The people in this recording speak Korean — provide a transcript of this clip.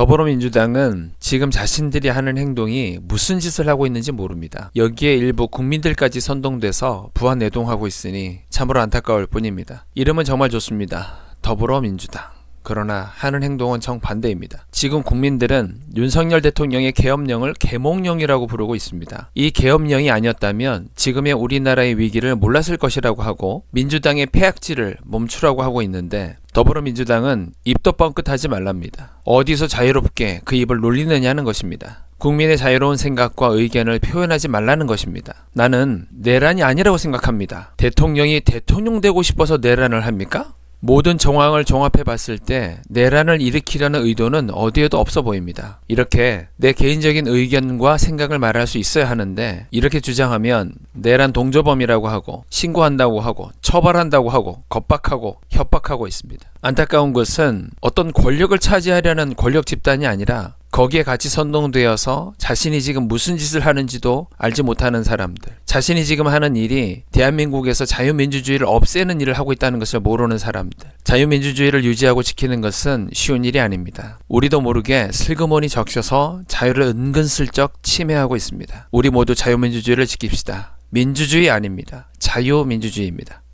더불어민주당은 지금 자신들이 하는 행동이 무슨 짓을 하고 있는지 모릅니다. 여기에 일부 국민들까지 선동돼서 부안내동하고 있으니 참으로 안타까울 뿐입니다. 이름은 정말 좋습니다. 더불어민주당. 그러나 하는 행동은 정반대입니다. 지금 국민들은 윤석열 대통령의 계엄령을 계몽령이라고 부르고 있습니다. 이 계엄령이 아니었다면 지금의 우리나라의 위기를 몰랐을 것이라고 하고 민주당의 폐악질을 멈추라고 하고 있는데 더불어민주당은 입도 뻥끗하지 말랍니다. 어디서 자유롭게 그 입을 놀리느냐는 것입니다. 국민의 자유로운 생각과 의견을 표현하지 말라는 것입니다. 나는 내란이 아니라고 생각합니다. 대통령이 대통령 되고 싶어서 내란을 합니까? 모든 정황을 종합해 봤을 때 내란을 일으키려는 의도는 어디에도 없어 보입니다. 이렇게 내 개인적인 의견과 생각을 말할 수 있어야 하는데 이렇게 주장하면 내란 동조범이라고 하고 신고한다고 하고 처벌한다고 하고 겁박하고 협박하고 있습니다. 안타까운 것은 어떤 권력을 차지하려는 권력 집단이 아니라 거기에 같이 선동되어서 자신이 지금 무슨 짓을 하는지도 알지 못하는 사람들. 자신이 지금 하는 일이 대한민국에서 자유민주주의를 없애는 일을 하고 있다는 것을 모르는 사람들. 자유민주주의를 유지하고 지키는 것은 쉬운 일이 아닙니다. 우리도 모르게 슬그머니 적셔서 자유를 은근슬쩍 침해하고 있습니다. 우리 모두 자유민주주의를 지킵시다. 민주주의 아닙니다. 자유민주주의입니다.